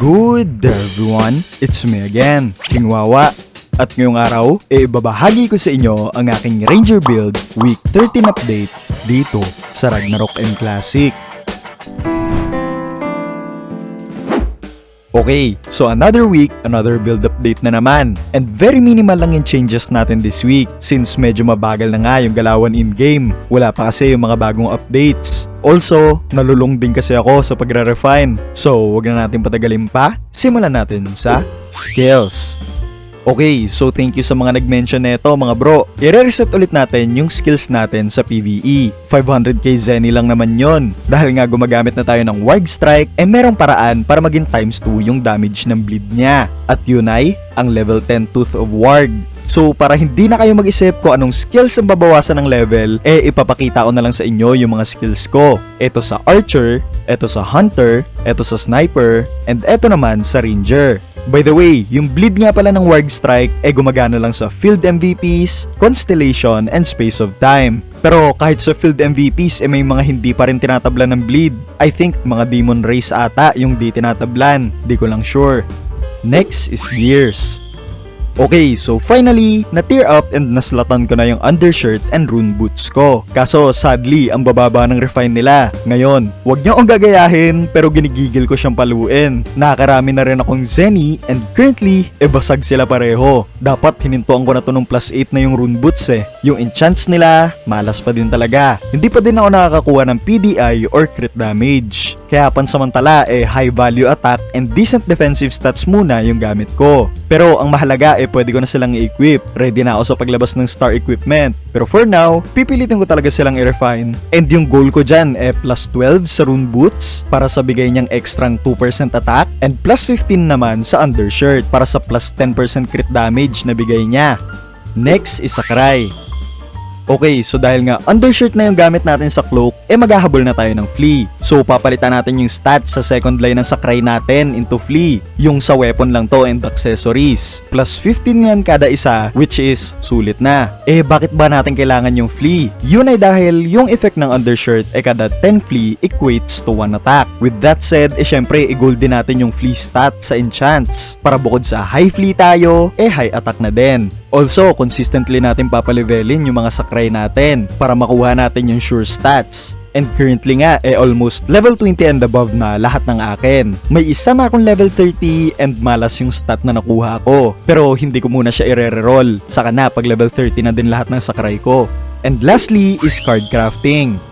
Good day everyone, it's me again, King Wawa. At ngayong araw, e ibabahagi ko sa inyo ang aking Ranger build Week 13 update dito sa Ragnarok M Classic. Okay, so another week, another build update na naman. And very minimal lang yung changes natin this week since medyo mabagal na nga yung galawan in-game. Wala pa kasi yung mga bagong updates. Also, nalulung din kasi ako sa pagre-refine. So, wag na natin patagalin pa. Simulan natin sa skills. Okay, so thank you sa mga nag-mention neto mga bro. I-reset ulit natin yung skills natin sa PvE. 500k Zenny lang naman yon. Dahil nga gumagamit na tayo ng Warg Strike, eh merong paraan para maging times 2 yung damage ng bleed niya. At yun ay, ang level 10 Tooth of Warg. So para hindi na kayo mag-isip kung anong skills ang babawasan ng level, eh ipapakita ko na lang sa inyo yung mga skills ko. Ito sa Archer, ito sa Hunter, ito sa Sniper, and ito naman sa Ranger. By the way, yung bleed nga pala ng Warg Strike ay gumagana lang sa Field MVPs, Constellation, and Space of Time. Pero kahit sa Field MVPs, eh may mga hindi pa rin tinatablan ng bleed. I think mga Demon Race ata yung di tinatablan, di ko lang sure. Next is Gears. Okay, so finally, na-tear up and naslatan ko na yung undershirt and rune boots ko. Kaso sadly, ang bababa ng refine nila. Ngayon, wag niyo akong gagayahin pero ginigigil ko siyang paluin. Nakakarami na rin akong Zenny and currently, e basag sila pareho. Dapat hinintuan ko na to ng plus 8 na yung rune boots eh. Yung enchants nila, malas pa din talaga. Hindi pa din ako nakakakuha ng PDI or crit damage. Kaya pansamantala eh high value attack and decent defensive stats muna yung gamit ko. Pero ang mahalaga eh pwede ko na silang i-equip. Ready na ako sa paglabas ng star equipment. Pero for now, pipilitin ko talaga silang i-refine. And yung goal ko dyan eh plus 12 sa rune boots para sa bigay niyang extrang 2% attack and plus 15 naman sa undershirt para sa plus 10% crit damage na bigay niya. Next is Sakurai. Okay, so dahil nga undershirt na yung gamit natin sa cloak, eh maghahabol na tayo ng flea. So papalitan natin yung stats sa second line ng sakray natin into flea. Yung sa weapon lang to and accessories. Plus 15 yan kada isa, which is sulit na. Eh bakit ba natin kailangan yung flea? Yun ay dahil yung effect ng undershirt eh kada 10 flea equates to 1 attack. With that said, eh syempre i-gold din natin yung flea stat sa enchants. Para bukod sa high flea tayo, eh high attack na din. Also, consistently natin papalevelin yung mga sakray natin para makuha natin yung sure stats. And currently nga, eh almost level 20 and above na lahat ng akin. May isa na akong level 30 and malas yung stat na nakuha ko. Pero hindi ko muna siya i-reroll. Saka na, pag level 30 na din lahat ng sakray ko. And lastly is card crafting.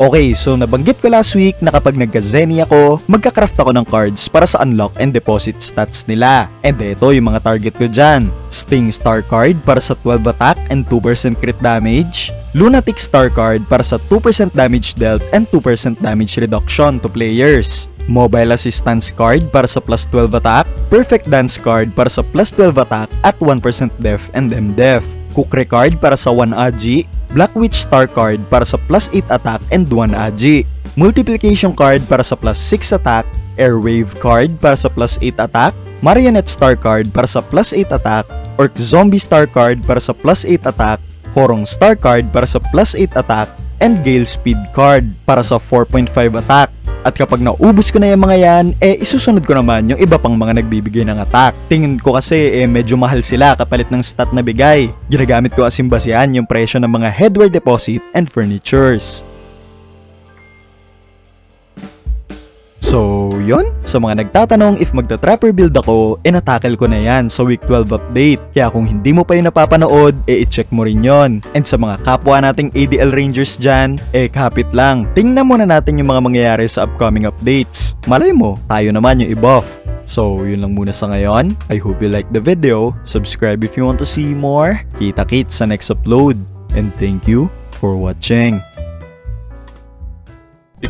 Okay, so nabanggit ko last week na kapag nagka-Zenny ako, magka-craft ako ng cards para sa unlock and deposit stats nila. And ito yung mga target ko dyan. Sting Star card para sa 12 attack and 2% crit damage. Lunatic Star card para sa 2% damage dealt and 2% damage reduction to players. Mobile Assistance card para sa plus 12 attack. Perfect Dance card para sa plus 12 attack at 1% def and MDef. Kukre card para sa 1 AG, Black Witch Star card para sa plus 8 attack and 1 AG, Multiplication card para sa plus 6 attack, Airwave card para sa plus 8 attack, Marionette Star card para sa plus 8 attack, Orc Zombie Star card para sa plus 8 attack, Horong Star card para sa plus 8 attack, and Gale Speed card para sa 4.5 attack. At kapag naubos ko na yung mga yan, eh isusunod ko naman yung iba pang mga nagbibigay ng attack. Tingin ko kasi eh medyo mahal sila kapalit ng stat na bigay. Ginagamit ko as imbasihan yung presyo ng mga headwear deposit and furnitures. So, yon Sa mga nagtatanong if magta-trapper build ako, eh natakil ko na yan sa week 12 update. Kaya kung hindi mo pa yun napapanood, eh i-check mo rin yon. And sa mga kapwa nating ADL Rangers dyan, eh kapit lang. Tingnan muna natin yung mga mangyayari sa upcoming updates. Malay mo, tayo naman yung i-buff. So, yun lang muna sa ngayon. I hope you like the video. Subscribe if you want to see more. Kita-kits sa next upload. And thank you for watching.